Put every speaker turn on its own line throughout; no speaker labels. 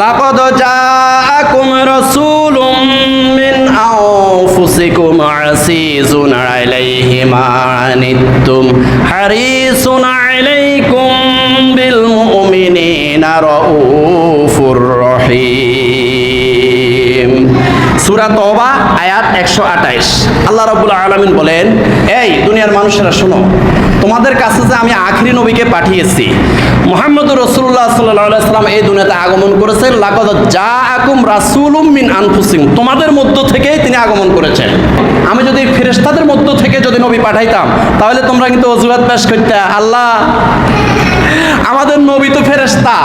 লাকদ জাআকুম রাসূলুম মিন আনফুসিকুম আসিজুন আলাইহি মা আনিত্তুম হারিসুন আলাইকুম বিল মুমিনিনা রাউফুর রহিম। সূরা তওবা, আয়াত 128 আল্লাহ রাব্বুল আলামিন বলেন, এই দুনিয়ার মানুষেরা শোনো তোমাদের কাছে যে আমি আখরি নবীকে পাঠিয়েছি মোহাম্মদ সাল্লাল্লাহু সাল্লাম এই দুনিয়াতে আগমন করেছেন। লাকাদ জাআকুম রাসূলুম মিন আনফুসিকুম তোমাদের মধ্য থেকেই তিনি আগমন করেছেন। আমি যদি ফেরেশতাদের মধ্য থেকে যদি নবী পাঠাইতাম, তাহলে তোমরা কিন্তু অজুহাত পেশ করতে। আল্লাহ, আমাদের নবী তো ফেরেশতা,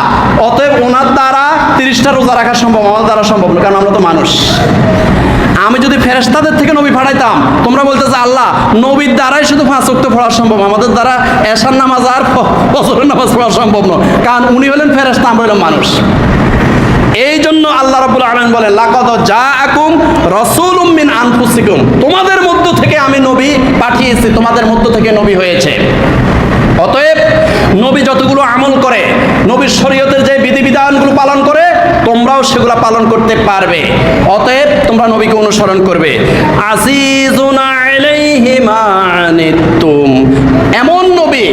অতএব ওনার দ্বারা তিরিশটা রোজা রাখা সম্ভব আমাদের দ্বারা সম্ভব না, কারণ আমরা তো মানুষ। আমি যদি ফেরেশতাদের থেকে নবী পাঠাইতাম, তোমরা বলতে যে আল্লাহ, নবীর দ্বারাই শুধু পাঁচ ওয়াক্ত পড়া সম্ভব, আমাদের দ্বারা এশার নামাজ আর বছরের নামাজ পড়া সম্ভব নয়। কারণ উনি হলেন ফেরেশতা, আমরা হলাম মানুষ। এই জন্য আল্লাহ রাব্বুল আলামিন বলে লাকাদ জাআকুম রাসূলুম মিন আনফুসিকুম। তোমাদের মধ্য থেকে আমি নবী পাঠিয়েছি, তোমাদের মধ্য থেকে নবী হয়েছে। অতএব নবী যতগুলো আমল করে, নবীর শরীয়তের যে বিধিবিধানগুলো পালন করে, তোমরাও সেগুলো পালন করতে পারবে। অতএব তোমরা নবীকে অনুসরণ করবে। এমন নবী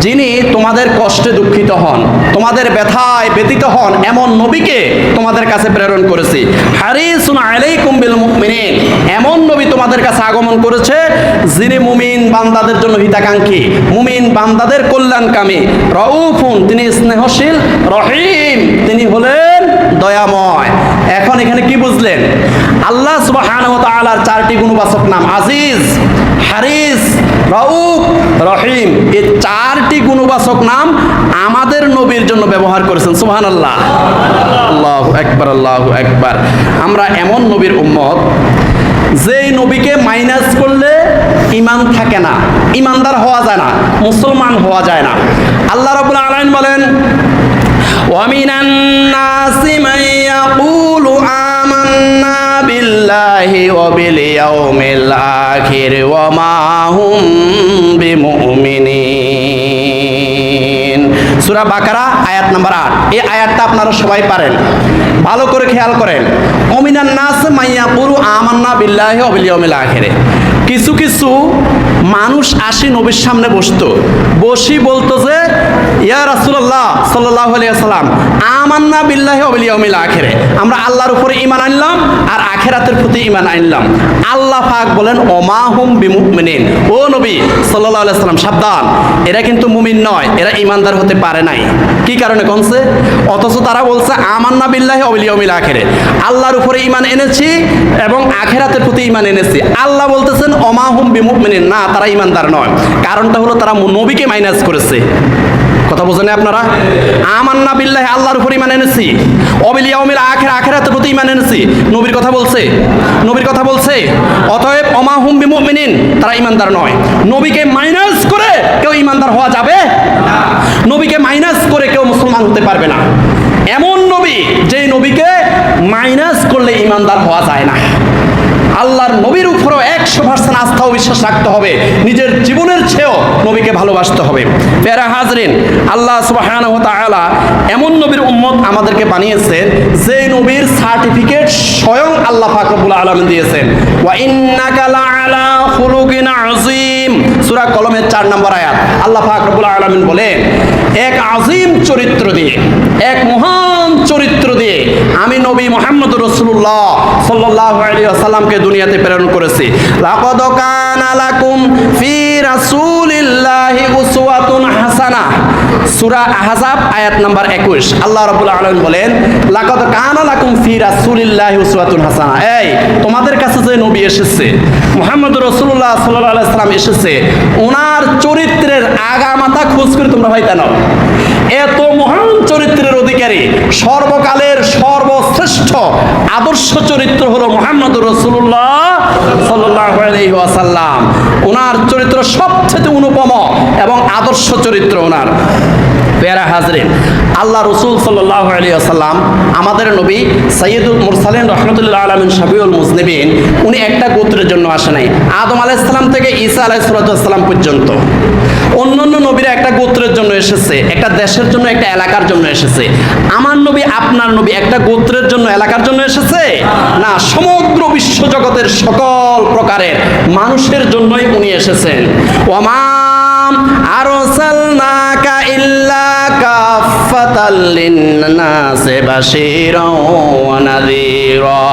যিনি তোমাদের কষ্টে দুঃখিত হন, তোমাদের ব্যথায় ব্যতীত হন, এমন নবীকে তোমাদের কাছে প্রেরণ করেছি। হারিসুন আলাইকুম বিল মুমিনিন। এমন নবী তোমাদের কাছে আগমন করেছে যিনি মুমিন বান্দাদের জন্য হিতাকাঙ্ক্ষী, মুমিন বান্দাদের কল্যাণকামী, রউফুন, তিনি স্নেহশীল, রহিম, তিনি হলেন দয়াময়। এখন এখানে কি বুঝলেন? আল্লাহ সুবহানাহু ওয়া চারটি গুণবাচক নাম, আজিজ হারিস রউফ, রহিম, এই চারটি গুণবাচক নাম আমাদের নবীর জন্য ব্যবহার করেছেন, সুবহানাল্লাহ। আল্লাহ আল্লাহ একবার আল্লাহ একবার আমরা এমন নবীর উম্মত, যেই নবীকে মাইনাস ইমান থাকে না ইমানদার হওয়া যায় না মুসলমান হওয়া যায় না আল্লাহ রাব্বুল আলামিন বলেন ومن الناس من يقول آمنا بالله وباليوم الآخر وما هم بمؤمنين সূরা বাকারা আয়াত নাম্বার আট এই আয়াতটা আপনারা সবাই পারেন ভালো করে খেয়াল করেন অমিনান নাস মাইয়া পুরু আমান্না বিল্লাহি ওয়া বিল ইয়াউমিল আখিরে কিছু কিছু মানুষ আসি নবীর সামনে বসতো। বসি বলতো যে, ইয়া রাসূলুল্লাহ সাল্লাল্লাহু আলাইহি সাল্লাম আমান্না বিল্লাহি ওয়া বিল ইয়াউমিল আখিরে। আমরা আল্লাহর উপরে ঈমান আনলাম আর আখিরাতের প্রতি ঈমান আনলাম। আল্লাহ পাক বলেন, ওমা হুম বিমুমিনিন। ও নবী আলাইহি সাল্লাম সাবধান। এরা কিন্তু মুমিন নয়, এরা ইমানদার হতে পারে নাই। কি কারণে কোনছে অথচ তারা বলছে, আমান্না বিল্লাহি ওয়া বিল ইয়াউমিল আখিরে। আল্লাহর উপরে ইমান এনেছি এবং আখিরাতের প্রতি ইমান এনেছি। আল্লাহ বলতেছেন, ওমা হুম বিমুমিনিন। না, তারা ঈমানদার নয়। কারণটা হলো তারা নবীকে মাইনাস করেছে। কথা বোঝেন আপনারা? আমান্না বিল্লাহি, আল্লাহর উপর ইমান এনেছি। অবিল ইয়াউমিল আখির, আখিরাতের প্রতি ইমান এনেছি। নবীর কথা বলছে? নবীর কথা বলছে? অতএব অমা হুম বিমুমিনিন, তারা ইমানদার নয়। নবীকে মাইনাস করে কেউ ইমানদার হওয়া যাবে নবীকে মাইনাস করে কেউ মুসলমান হতে পারবে না। এমন নবী, যেই নবীকে মাইনাস করলে ইমানদার হওয়া যায় না। আল্লাহর উপরও একশো পার্সেন্ট আস্থা ও বিশ্বাস রাখতে হবে। নিজের জীবনের চেয়েও নবীকে ভালোবাসতে হবে। পেরা হাজরিন, আল্লাহ তাআলা এমন নবীর উম্মত আমাদেরকে বানিয়েছেন যে নবীর সার্টিফিকেট স্বয়ং আল্লাহ পাক রব্বুল আলামিন দিয়েছেন। ওয়া ইন্নাকা লাআলা খুলুকিন আযীম। সূরা কলমের 4 নম্বর আয়াত। আল্লাহ পাক রব্বুল আলামিন বলেন, এক আযীম চরিত্র দিয়ে, এক মহান চরিত্র দিয়ে আমি নবী মুহাম্মদ রাসূলুল্লাহ সাল্লাল্লাহু আলাইহি ওয়াসাল্লামকে দুনিয়াতে প্রেরণ করেছি। লাকাদ কানা লাকুম ফি রাসূলিল্লাহি উসওয়াতুন হাসানা। সূরা আহজাব আয়াত নাম্বার 21 আল্লাহ রাব্বুল আলামিন বলেন, লাকাদ কানা লাকুম ফি রাসূলিল্লাহি উসওয়াতুন হাসানা। এই, তোমাদের কাছে যে নবী এসেছে, মুহাম্মদ সাল্লাম এসেছে ওনার চরিত্রের আগা মাথা খোঁজ করে তোমরা নাও এত মহান সর্বকালের সর্বশ্রেষ্ঠ আদর্শ চরিত্র হলো মোহাম্মদ রসুল্লাহ সাল্লাম ওনার চরিত্র সবচেয়ে অনুপম এবং আদর্শ চরিত্র ওনার। পেয়ারা হাজরিন, আল্লাহ রসুল সাল্লাহ আলী আসাল্লাম আমাদের নবী সৈয়দুল মুরসালিন রহমতুল্লাহ আলমিন শফিউল মুজনিবিন, উনি একটা গোত্রের জন্য আসে নাই, আদম আলাইসাল্লাম থেকে ঈসা আলাইসাল্লাম পর্যন্ত। অন্য অন্য নবীরা একটা গোত্রের জন্য এসেছে, একটা দেশের জন্য, একটা এলাকার জন্য এসেছে। আমার নবী, আপনার নবী একটা গোত্রের জন্য, এলাকার জন্য এসেছে? না, সমগ্র বিশ্বজগতের সকল প্রকারের মানুষের জন্যই উনি এসেছেন। ওমাম আরসালনাকা ইল্লা কাফাতাল লিন্নাসি বাশীরাও ওয়া নাযীরা।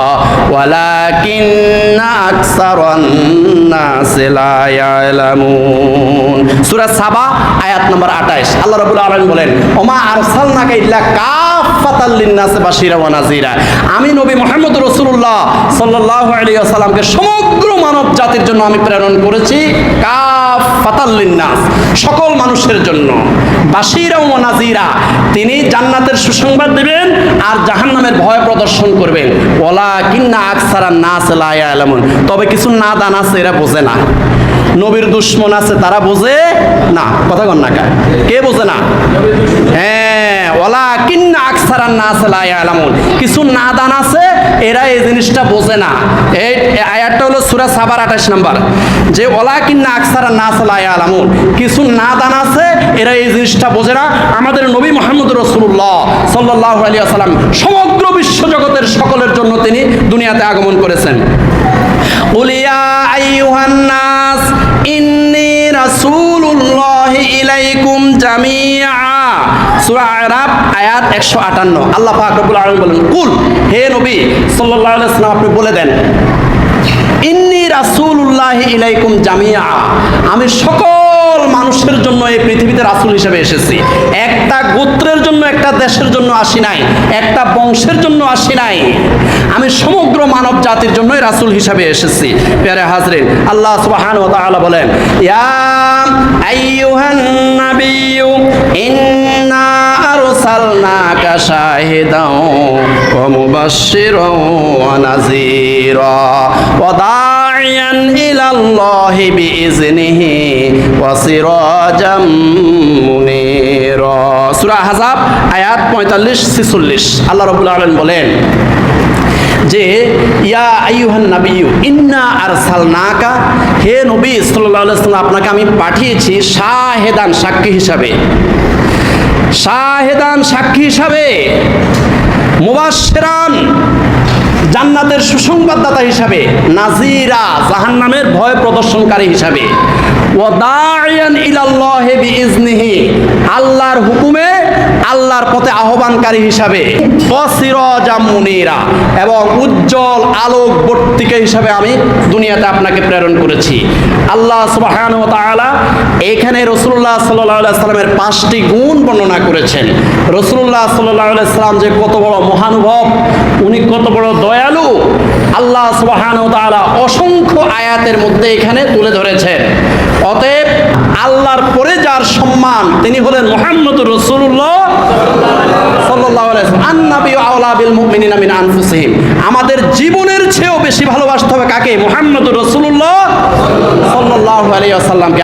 ওয়ালাকিন্না আকসারান নাসি লা ইয়ালামুন। সূরা সাবা, আয়াত নম্বর 28 আল্লাহ রাব্বুল আলামিন বলেন, ওমা আরসালনাকা ইল্লা কাফাতাল আমি নবী মুহাম্মদ সাল্লাল্লাহু আলাইহি ওয়াসাল্লামকে সমগ্র মানব জাতির জন্য আমি প্রেরণ করেছি সকল মানুষের জন্য। নাযীরা, তিনি জান্নাতের সুসংবাদ দেবেন আর জাহান্নামের ভয় প্রদর্শন করবেন। ওলা ইয়ালামুন। তবে কিছু না দান আছে, এরা বোঝে না। নবীর দুশ্মন আছে, তারা বোঝে না। কথা কন না কা? কে বোঝে না? হ্যাঁ ওলা কিন্না আকসারান নাস লা ইয়ালামুন। কিছু না দান আছে, এরা এই জিনিসটা বোঝে না। এই হলো সূরা সাবার 28 নাম্বার। যে ওলা আকসারান নাস লা ইয়ালামুন। কিছু না দান আছে, এরা এই জিনিসটা বোঝে না। আমাদের নবী মোহাম্মদ রসুল্লাহ সাল্লাহ আলী আসালাম সমগ্র বিশ্বজগতের সকলের জন্য তিনি দুনিয়াতে আগমন করেছেন। উলিয়া আইয়ুহান্নাস ইন্নি রাসূলুল্লাহি ইলাইকুম জামিআ সূরা আরাব আয়াত 158 আল্লাহ পাক রবুল আলম বলেন, কুল, হে নবী সাল্লাল্লাহু আলাইহি ওয়াসাল্লাম, আপনি বলে দেন, ইন্নি রাসূলুল্লাহ ইলাইকুম জামিয়া আমি সকল মানুষের জন্য এই পৃথিবীতে রাসূল হিসেবে এসেছি। একটা গোত্রের জন্য, একটা দেশের জন্য আসি নাই, একটা বংশের জন্য আসি নাই। আমি সমগ্র মানব জাতির জন্যই রাসুল হিসাবে এসেছি। প্যারে হাজরিন আল্লাহ সুবহানাহু ওয়া তাআলা বলেন, ইয়া আইয়ুহান নাবিয়্যু, ইন্না আরসালনাকা শাহিদাও ওয়া মুবাশশিরাও ওয়া নাযীরা ওয়া দা'iয়ান ইলা বিইজনিহি ওয়া সিরাজাম মুনীরা। সূরা আহজাব, আয়াত 45 46 আল্লাহ বলেন যে, ইয়া ইন্না হে আপনাকে আমি পাঠিয়েছি শাহেদান সাক্ষী হিসাবে। শাহেদান সাক্ষী হিসাবে, মুবাশশিরান জান্নাতের সুসংবাদদাতা হিসাবে নাজিরা জাহান নামের ভয় প্রদর্শনকারী হিসাবে। ওয়াদাইয়ান ইলাল্লাহি বিইজনিহি আল্লাহর হুকুমে আল্লাহর পথে আহ্বানকারী হিসাবে এবং উজ্জ্বল আলোক বর্তিকা হিসাবে আমি দুনিয়াতে আপনাকে প্রেরণ করেছি। আল্লাহ এখানে সাল্লাল্লাহু সাল্লামের পাঁচটি গুণ বর্ণনা করেছেন। সাল্লাল্লাহু সাল্লাম যে কত বড় মহানুভব, উনি কত বড় দয়ালু, আল্লাহ তাআলা অসংখ্য আয়াতের মধ্যে এখানে তুলে ধরেছেন। অতএব আল্লাহর সম্মান তিনি হলেন মোহাম্মদ রসুল্লাহ আমাদের জীবনের চেয়েও বেশি ভালোবাসতে হবে কাকে? মোহাম্মদ রসুল্লাহ সাল্লাহ আলিয়া ওয়াসাল্লামকে